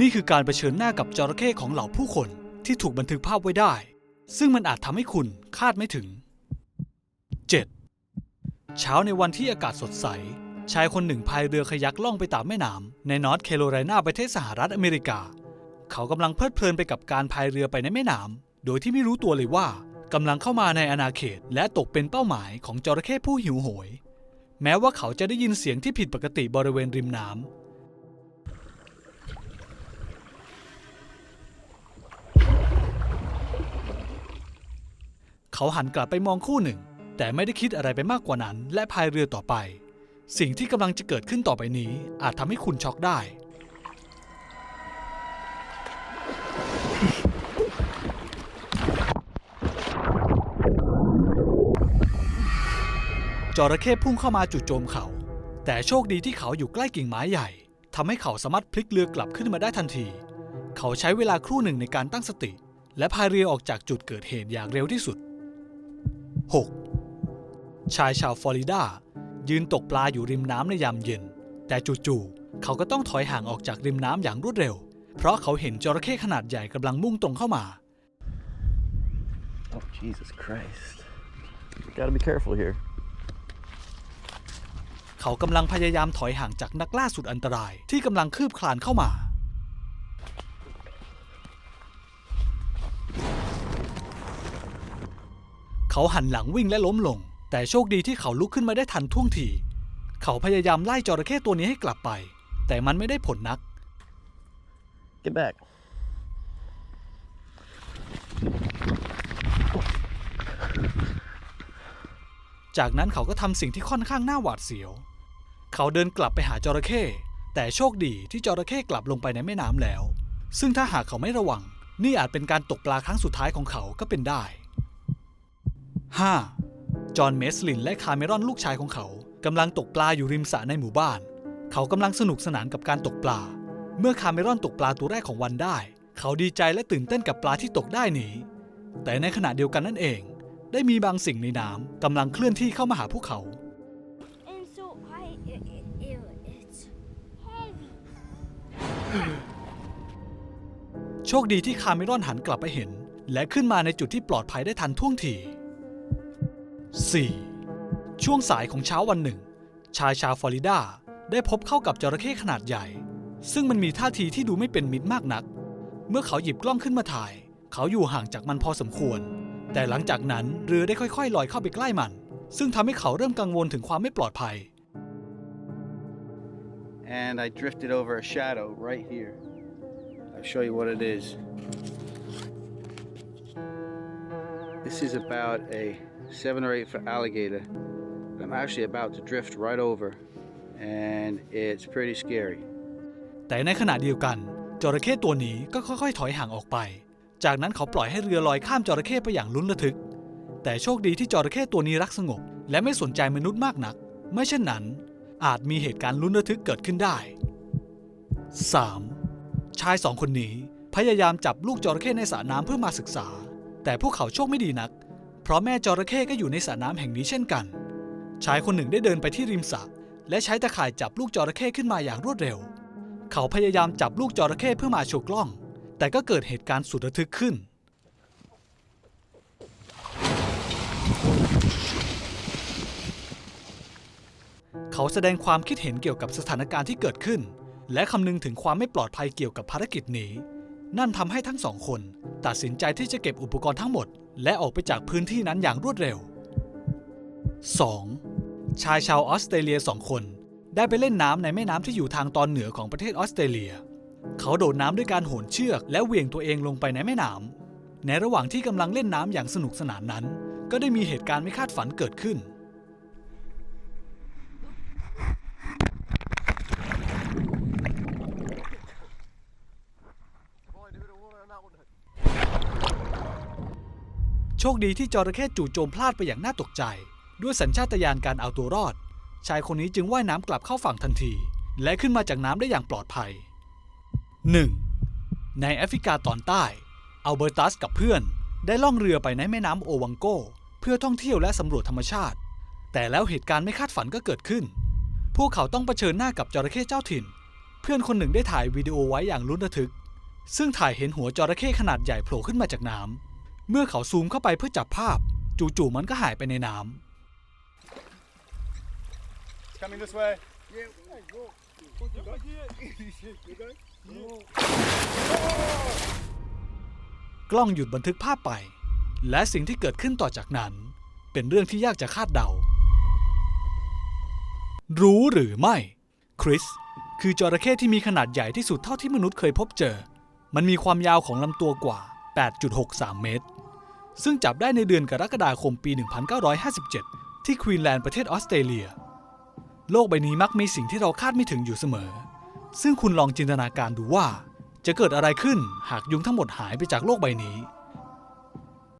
นี่คือการเผชิญหน้ากับจระเข้ของเหล่าผู้คนที่ถูกบันทึกภาพไว้ได้ ซึ่งมันอาจทำให้คุณคาดไม่ถึง 7. เช้าในวันที่อากาศสดใส ชายคนหนึ่งพายเรือคายักล่องไปตามแม่น้ำในนอร์ทแคโรไลนาประเทศสหรัฐอเมริกา เขากำลังเพลิดเพลินไปกับการพายเรือไปในแม่น้ำโดยที่ไม่รู้ตัวเลยว่ากำลังเข้ามาในอาณาเขต และตกเป็นเป้าหมายของจระเข้ผู้หิวโหย แม้ว่าเขาจะได้ยินเสียงที่ผิดปกติบริเวณริมน้ำ เขาหันกลับไปมองคู่หนึ่ง แต่ไม่ได้คิดอะไรไปมากกว่านั้น และพายเรือต่อไป สิ่งที่กำลังจะเกิดขึ้นต่อไปนี้ อาจทำให้คุณช็อกได้ จระเข้พุ่งเข้ามาจู่โจมเขา แต่โชคดีที่เขาอยู่ใกล้กิ่งไม้ใหญ่ทำให้เขาสามารถพลิกเรือกลับขึ้นมาได้ทันที เขาใช้เวลาครู่หนึ่งในการตั้งสติ และพายเรือออกจากจุดเกิดเหตุอย่างเร็วที่สุด 6. ชายชาวฟลอริดา ยืนตกปลาอยู่ริมน้ำในยามเย็น แต่จู่ๆเขาก็ต้องถอยห่างออกจากริมน้ำอย่างรวดเร็ว เพราะเขาเห็นจระเข้ขนาดใหญ่กำลังมุ่งตรงเข้ามา Oh, Jesus Christ. Gotta be careful here. เขากำลังพยายามถอยห่างจากนักล่าสุดอันตรายที่กำลังคืบคลานเข้ามา เขาหันหลังวิ่งและล้มลง แต่โชคดีที่เขาลุกขึ้นมาได้ทันท่วงที เขาพยายามไล่จระเข้ตัวนี้ให้กลับไป แต่มันไม่ได้ผลนัก Get back. จากนั้นเขาก็ทำสิ่งที่ค่อนข้างน่าหวาดเสียว เขาเดินกลับไปหาจระเข้ แต่โชคดีที่จระเข้กลับลงไปในแม่น้ำแล้ว ซึ่งถ้าหากเขาไม่ระวัง นี่อาจเป็นการตกปลาครั้งสุดท้ายของเขาก็เป็นได้ 5. จอห์นเมสลินและคาเมรอนลูกชายของเขากำลังตกปลาอยู่ริมสระในหมู่บ้าน เขากำลังสนุกสนานกับการตกปลา เมื่อคาเมรอนตกปลาตัวแรกของวันได้ เขาดีใจและตื่นเต้นกับปลาที่ตกได้นี้ แต่ในขณะเดียวกันนั่นเอง ได้มีบางสิ่งในน้ำกำลังเคลื่อนที่เข้ามาหาพวกเขา so I, โชคดีที่คาเมรอนหันกลับไปเห็น และขึ้นมาในจุดที่ปลอดภัยได้ทันท่วงที 4. ช่วงสายของเช้าวันหนึ่ง ชายชาวฟลอริดาได้พบเข้ากับจระเข้ขนาดใหญ่ ซึ่งมันมีท่าทีที่ดูไม่เป็นมิตรมากนัก เมื่อเขาหยิบกล้องขึ้นมาถ่าย เขาอยู่ห่างจากมันพอสมควร แต่หลังจากนั้นเรือได้ค่อยๆลอยเข้าไปใกล้มัน ซึ่งทำให้เขาเริ่มกังวลถึงความไม่ปลอดภัย and I drifted over a shadow right here. I'll show you what it is. This is about a seven or eight foot alligator. I'm actually about to drift right over, and it's pretty scary. แต่ในขณะเดียวกันจระเข้ตัวนี้ก็ค่อยๆ ถอยห่างออกไป จากนั้นเขาปล่อยให้เรือลอยข้ามจระเข้ไปอย่างลุ้นระทึก แต่โชคดีที่จระเข้ตัวนี้รักสงบ และไม่สนใจมนุษย์มากนัก ไม่เช่นนั้น อาจมีเหตุการณ์ลุ้นระทึกเกิดขึ้นได้ 3. ชายสองคนนี้พยายามจับลูกจระเข้ในสระน้ำเพื่อมาศึกษา แต่พวกเขาโชคไม่ดีนัก เพราะแม่จระเข้ก็อยู่ในสระน้ำแห่งนี้เช่นกัน ชายคนหนึ่งได้เดินไปที่ริมสระและใช้ตะข่ายจับลูกจระเข้ขึ้นมาอย่างรวดเร็ว เขาพยายามจับลูกจระเข้เพื่อมาโชว์กล้อง แต่ก็เกิดเหตุการณ์สุดระทึกขึ้น เขาแสดงความคิดเห็นเกี่ยวกับสถานการณ์ที่เกิดขึ้น และคำนึงถึงความไม่ปลอดภัยเกี่ยวกับภารกิจนี้ นั่นทำให้ทั้งสองคน ตัดสินใจที่จะเก็บอุปกรณ์ทั้งหมด และออกไปจากพื้นที่นั้นอย่างรวดเร็ว 2. ชายชาวออสเตรเลียสองคน ได้ไปเล่นน้ำในแม่น้ำที่อยู่ทางตอนเหนือของประเทศออสเตรเลีย เขาโดดน้ำด้วยการโหนเชือก และเหวี่ยงตัวเองลงไปในแม่น้ำในระหว่างที่กำลังเล่นน้ำอย่างสนุกสนานนั้น ก็ได้มีเหตุการณ์ไม่คาดฝันเกิดขึ้น โชคดีที่จระเข้จู่โจมพลาดไปอย่างน่าตกใจ ด้วยสัญชาตญาณการเอาตัวรอด ชายคนนี้จึงว่ายน้ำกลับเข้าฝั่งทันที และขึ้นมาจากน้ำได้อย่างปลอดภัย 1. ในแอฟริกาตอนใต้ อัลเบอร์ตัสกับเพื่อน ได้ล่องเรือไปในแม่น้ำโอวังโก เพื่อท่องเที่ยวและสำรวจธรรมชาติ แต่แล้วเหตุการณ์ไม่คาดฝันก็เกิดขึ้น พวกเขาต้องเผชิญหน้ากับจระเข้เจ้าถิ่น เพื่อนคนหนึ่งได้ถ่ายวิดีโอไว้อย่างลุ้นระทึก ซึ่งถ่ายเห็นหัวจระเข้ขนาดใหญ่โผล่ขึ้นมาจากน้ำ เมื่อเขาซูมเข้าไปเพื่อจับภาพ จู่ๆมันก็หายไปในน้ำ Coming this way. กล้องหยุดบันทึกภาพไป และสิ่งที่เกิดขึ้นต่อจากนั้น เป็นเรื่องที่ยากจะคาดเดา รู้หรือไม่ คริส คือจระเข้ที่มีขนาดใหญ่ที่สุดเท่าที่มนุษย์เคยพบเจอ มันมีความยาวของลำตัวกว่า 8.63 เมตร ซึ่งจับได้ในเดือนกรกฎาคมปี 1957 ที่ควีนแลนด์ประเทศออสเตรเลีย โลกใบนี้มักมีสิ่งที่เราคาดไม่ถึงอยู่เสมอ ซึ่งคุณลองจินตนาการดูว่า จะเกิดอะไรขึ้นหากยุงทั้งหมดหายไปจากโลกใบนี้